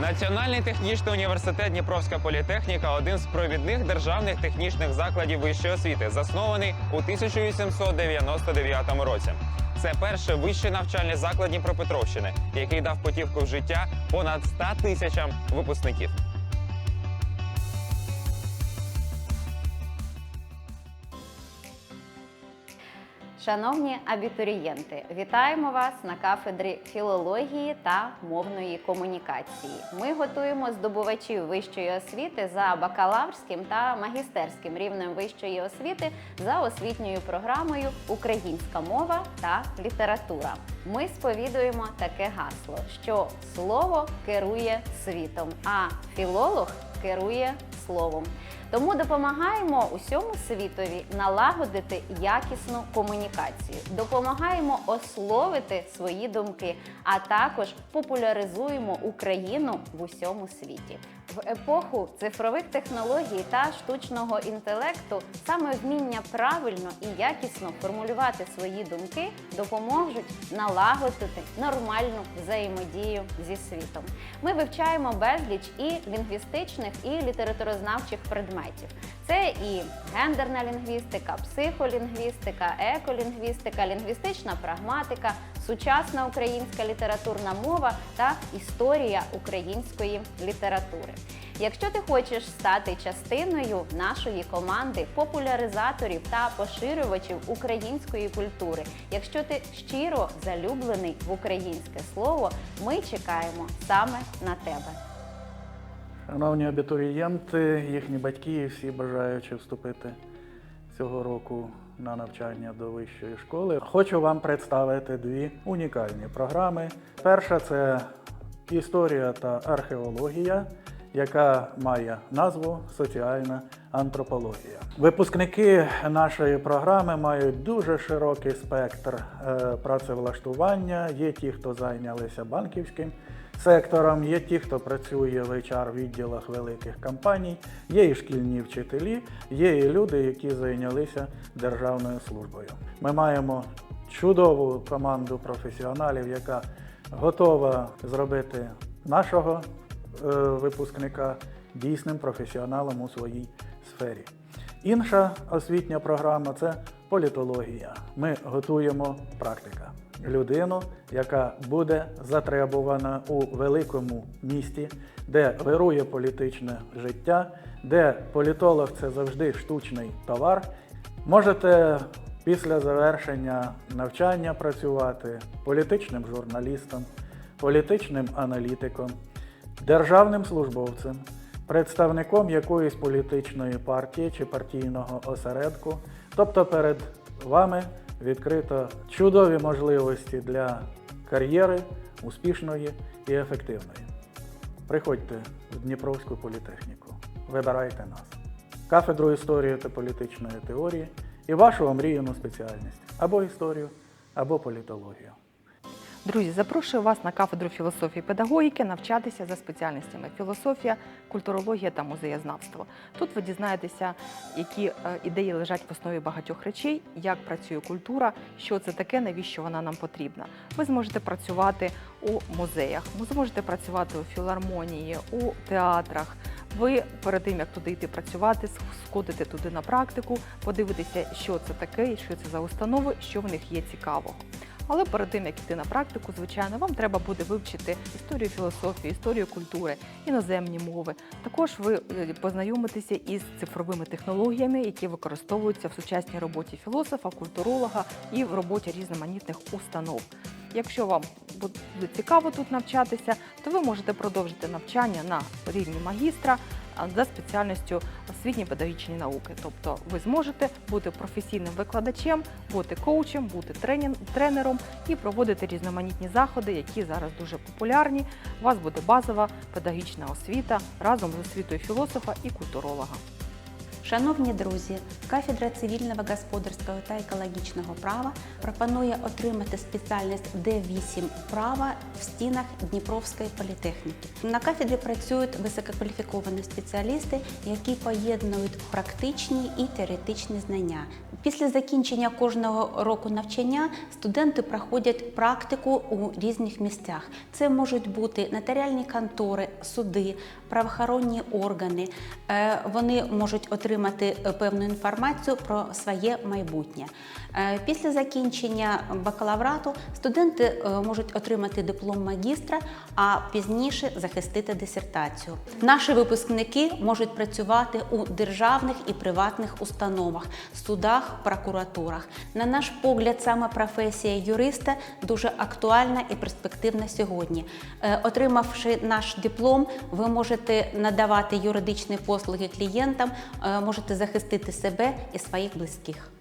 Національний технічний університет Дніпровська політехніка один з провідних державних технічних закладів вищої освіти, заснований у 1899 році. Це перший вищий навчальний заклад Дніпропетровщини, який дав потівку в життя понад 100 тисячам випускників. Шановні абітурієнти, вітаємо вас на кафедрі філології та мовної комунікації. Ми готуємо здобувачів вищої освіти за бакалаврським та магістерським рівнем вищої освіти за освітньою програмою Українська мова та література. Ми сповідуємо таке гасло, що слово керує світом, а філолог керує словом. Тому допомагаємо усьому світові налагодити якісну комунікацію, допомагаємо ословити свої думки, а також популяризуємо Україну в усьому світі. В епоху цифрових технологій та штучного інтелекту саме вміння правильно і якісно формулювати свої думки допоможуть налагодити нормальну взаємодію зі світом. Ми вивчаємо безліч і лінгвістичних, і літературознавчих предметів. Це і гендерна лінгвістика, психолінгвістика, еколінгвістика, лінгвістична прагматика, сучасна українська літературна мова та історія української літератури. Якщо ти хочеш стати частиною нашої команди популяризаторів та поширювачів української культури, якщо ти щиро залюблений в українське слово, ми чекаємо саме на тебе. Шановні абітурієнти, їхні батьки і всі бажаючи вступити цього року на навчання до вищої школи, хочу вам представити дві унікальні програми. Перша це історія та археологія, яка має назву Соціальна антропологія. Випускники нашої програми мають дуже широкий спектр е, працевлаштування. Є ті, хто зайнялися банківським сектором, є ті, хто працює в HR відділах великих компаній, є і шкільні вчителі, є і люди, які зайнялися державною службою. Ми маємо чудову команду професіоналів, яка готова зробити нашого випускника дійсним професіоналом у своїй сфері. Інша освітня програма це політологія. Ми готуємо практика. Людину, яка буде затребувана у великому місті, де вирує політичне життя, де політолог це завжди штучний товар. Можете після завершення навчання працювати політичним журналістом, політичним аналітиком, державним службовцем, представником якоїсь політичної партії чи партійного осередку. Тобто перед вами відкрито чудові можливості для кар'єри успішної і ефективної. Приходьте в Дніпровську політехніку, вибирайте нас, кафедру історії та політичної теорії і вашу омріяну спеціальність або історію, або політологію. Друзі, запрошую вас на кафедру філософії педагогіки навчатися за спеціальностями філософія, культурологія та музеєзнавство. Тут ви дізнаєтеся, які е, ідеї лежать в основі багатьох речей, як працює культура, що це таке, навіщо вона нам потрібна. Ви зможете працювати у музеях, ви зможете працювати у філармонії, у театрах. Ви перед тим як туди йти працювати, сходите туди на практику, подивитеся, що це таке, що це за установи, що в них є цікавого. Але перед тим як йти на практику, звичайно, вам треба буде вивчити історію філософії, історію культури, іноземні мови. Також ви е, познайомитеся із цифровими технологіями, які використовуються в сучасній роботі філософа, культуролога і в роботі різноманітних установ. Якщо вам буде цікаво тут навчатися, то ви можете продовжити навчання на рівні магістра за спеціальністю освітні педагогічні науки. Тобто ви зможете бути професійним викладачем, бути коучем, бути тренером і проводити різноманітні заходи, які зараз дуже популярні. У вас буде базова педагогічна освіта разом з освітою філософа і культуролога. Шановні друзі, кафедра цивільного господарського та екологічного права пропонує отримати спеціальність Д8 права в стінах Дніпровської політехніки. На кафедрі працюють висококваліфіковані спеціалісти, які поєднують практичні і теоретичні знання. Після закінчення кожного року навчання студенти проходять практику у різних місцях. Це можуть бути нотаріальні контори, суди, правоохоронні органи. Е, Вони можуть отримати е, певну інформацію про своє майбутнє. Е, Після закінчення бакалаврату студенти е, можуть отримати диплом магістра, а пізніше захистити дисертацію. Наші випускники можуть працювати у державних і приватних установах, судах, прокуратурах. На наш погляд, саме професія юриста дуже актуальна і перспективна сьогодні. Отримавши наш диплом, ви можете надавати юридичні послуги клієнтам, можете захистити себе і своїх близьких.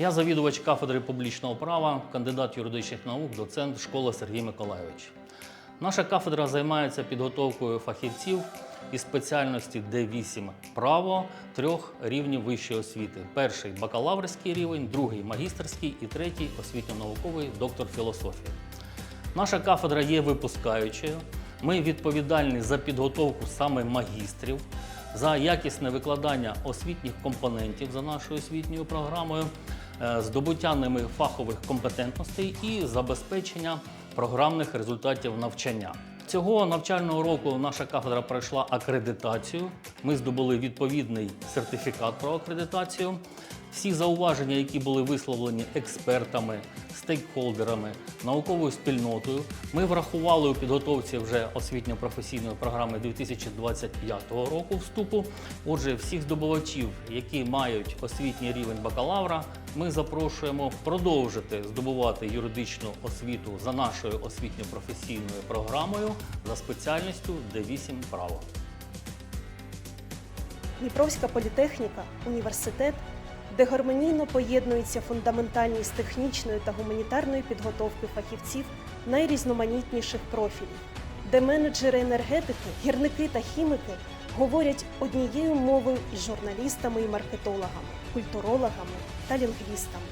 Я завідувач кафедри публічного права, кандидат юридичних наук, доцент школи Сергій Миколайович. Наша кафедра займається підготовкою фахівців із спеціальності Д8 право трьох рівнів вищої освіти: перший бакалаврський рівень, другий магістерський і третій освітньо-науковий доктор філософії. Наша кафедра є випускаючою. Ми відповідальні за підготовку саме магістрів, за якісне викладання освітніх компонентів за нашою освітньою програмою, здобуття ними фахових компетентностей і забезпечення програмних результатів навчання. Цього навчального року наша кафедра пройшла акредитацію. Ми здобули відповідний сертифікат про акредитацію. Всі зауваження, які були висловлені експертами, стейкхолдерами, науковою спільнотою, ми врахували у підготовці вже освітньо-професійної програми 2025 року вступу. Отже, всіх здобувачів, які мають освітній рівень бакалавра, ми запрошуємо продовжити здобувати юридичну освіту за нашою освітньо-професійною програмою за спеціальністю Д8 право. Дніпровська політехніка університет, де гармонійно поєднуються фундаментальність технічної та гуманітарної підготовки фахівців найрізноманітніших профілів, де менеджери енергетики, гірники та хіміки говорять однією мовою із журналістами і маркетологами, культурологами та лінгвістами.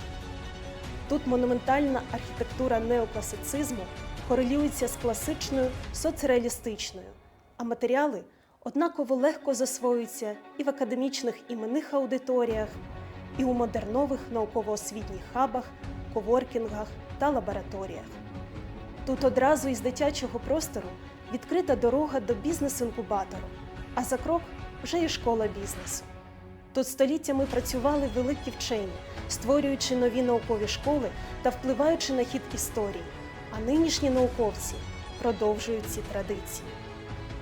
Тут монументальна архітектура неокласицизму корелюється з класичною соцреалістичною, а матеріали однаково легко засвоюються і в академічних іменних аудиторіях, і у модернових науково-освітніх хабах, коворкінгах та лабораторіях. Тут одразу із дитячого простору відкрита дорога до бізнес-інкубатору, а за крок вже і школа бізнесу. Тут століттями працювали великі вчені, створюючи нові наукові школи та впливаючи на хід історії. А нинішні науковці продовжують ці традиції.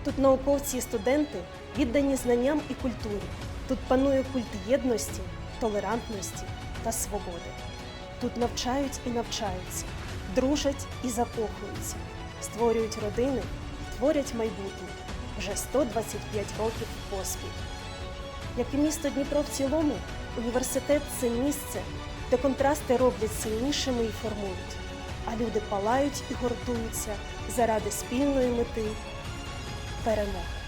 Тут науковці і студенти віддані знанням і культурі. Тут панує культ єдності, толерантності та свободи. Тут навчають і навчаються, дружать і закохуються, створюють родини, творять майбутнє вже 125 років поспіль. Як і місто Дніпро в цілому, університет це місце, де контрасти роблять сильнішими і формують, а люди палають і гуртуються заради спільної мети перемоги.